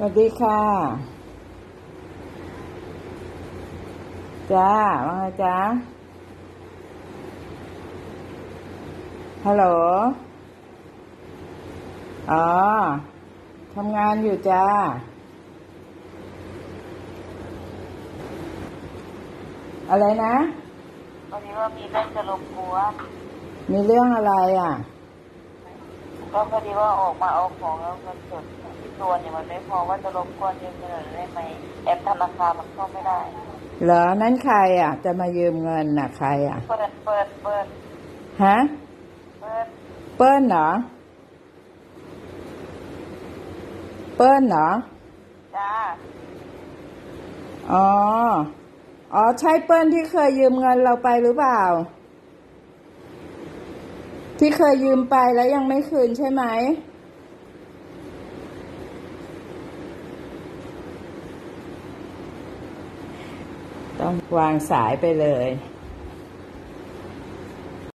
สวัสดีค่ะ จ้า ว่าไงจ้า ฮัลโหล อ๋อ ทำงานอยู่จ้า อะไรนะ วันนี้ว่ามีเรื่องจะรบกวน มีเรื่องอะไรอะ ก็พอดีว่าออกมาเอาของแล้วเงินสดที่ตัวเนี่ยมันไม่พอว่าจะรบกวนยืมเงินหน่อยได้ไหมแอปธนาคารมันเข้าไม่ได้เหรอนั้นใครอะ จะมายืมเงินน่ะใครอะเปิดเปิดเปิดฮะเปิดเปิ้ลเหรอเปิ้ลเหรอจ้าอ๋ออ๋อใช่เปิ้ลที่เคยยืมเงินเราไปหรือเปล่า ที่เคยยืมไปแล้วยังไม่คืนใช่ไหม ต้องวางสายไปเลย